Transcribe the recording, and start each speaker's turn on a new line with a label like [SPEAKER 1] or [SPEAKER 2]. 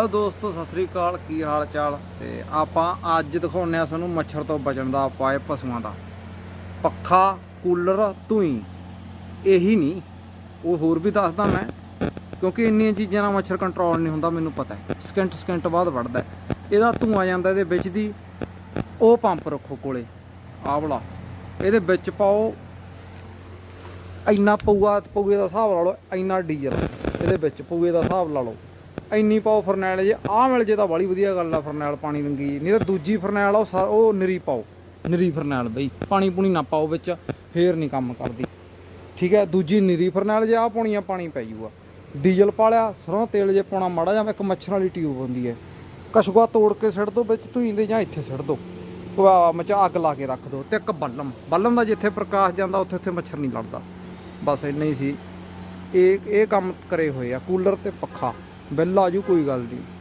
[SPEAKER 1] Hello ਦੋਸਤੋ, ਸਤਿ ਸ੍ਰੀ ਅਕਾਲ। ਕੀ ਹਾਲ ਚਾਲ ਤੇ ਆਪਾਂ ਅੱਜ ਦਿਖਾਉਂਦੇ ਆ ਤੁਹਾਨੂੰ ਮੱਛਰ ਤੋਂ ਬਚਣ ਦਾ ਉਪਾਅ ਪਸ਼ੂਆਂ ਦਾ। ਪੱਖਾ, ਕੂਲਰ, ਧੂਈ। ਇਹੀ ਨਹੀਂ, ਉਹ ਹੋਰ ਵੀ ਦੱਸਦਾ ਮੈਂ, ਕਿਉਂਕਿ ਇੰਨੀਆਂ ਚੀਜ਼ਾਂ ਨਾਲ ਮੱਛਰ ਕੰਟਰੋਲ ਨਹੀਂ ਹੁੰਦਾ, ਮੈਨੂੰ ਪਤਾ ਹੈ। ਸਕਿੰਟ ਸਕਿੰਟ ਬਾਅਦ ਵੜਦਾ ਇਹਦਾ ਧੂਆਂ ਜਾਂਦਾ ਇਹਦੇ ਵਿੱਚ ਦੀ, ਉਹ ਪੰਪ ਰੱਖੋ ਕੋਲੇ। ਆਵਲਾ ਇਹਦੇ ਵਿੱਚ ਪਾਓ, ਇੰਨਾ ਪਊਆ, ਪਊਏ ਦਾ ਹਿਸਾਬ ਲਾ ਲਓ, ਇੰਨਾ ਡੀਜ਼ਲ। ਇਹਦੇ ਵਿੱਚ ਪਊਏ ਦਾ ਹਿਸਾਬ ਲਾ ਲਓ। ਇੰਨੀ ਪਾਓ ਫਰਨੈਲ ਜੇ, ਆਹ ਮਿਲ ਜੇ ਤਾਂ ਬੜੀ ਵਧੀਆ ਗੱਲ ਆ ਫਰਨੈਲ ਪਾਣੀ ਰੰਗੀ। ਨਹੀਂ ਤਾਂ ਦੂਜੀ ਫਰਨੈਲ ਆ, ਉਹ ਸਾ- ਉਹ ਨਿਰੀ ਪਾਓ। ਨਿਰੀ ਫਰਨੈਲ ਬਈ, ਪਾਣੀ ਪੂਣੀ ਨਾ ਪਾਓ ਵਿੱਚ, ਫੇਰ ਨਹੀਂ ਕੰਮ ਕਰਦੀ। ਠੀਕ ਹੈ, ਦੂਜੀ ਨਿਰੀ ਫਰਨੈਲ ਜੇ, ਆਹ ਪਾਉਣੀ ਆ, ਪਾਣੀ ਪੈ ਜੂਗਾ। ਡੀਜ਼ਲ ਪਾ ਲਿਆ ਸਰੋਂ ਤੇਲ ਜੇ ਪਾਉਣਾ ਮਾੜਾ ਜਾਂ ਇੱਕ ਮੱਛਰ ਵਾਲੀ ਟਿਊਬ ਹੁੰਦੀ ਹੈ। ਕਸ਼ੂਆ ਤੋੜ ਕੇ ਸਿੱਟ ਦੋ, ਵਿੱਚ ਧੂਈ ਦੇ ਜਾਂ ਇੱਥੇ ਸਿੱਟ ਦੋ। ਮਚਾ ਅੱਗ ਲਾ ਕੇ ਰੱਖ ਦੋ ਤੇ ਇੱਕ ਬੱਲਮ। ਬੱਲਮ ਦਾ ਜਿੱਥੇ ਪ੍ਰਕਾਸ਼ ਜਾਂਦਾ, ਉੱਥੇ ਉੱਥੇ ਮੱਛਰ ਨਹੀਂ ਲੜਦਾ। ਬਸ ਇੰਨਾ ਹੀ ਸੀ। ਇਹ ਇਹ ਕੰਮ ਕਰੇ ਹੋਏ ਆ, ਕੂਲਰ ਤੇ ਪੱਖਾ। ਬਿੱਲ ਆਜੂ ਕੋਈ ਗੱਲ ਨਹੀਂ।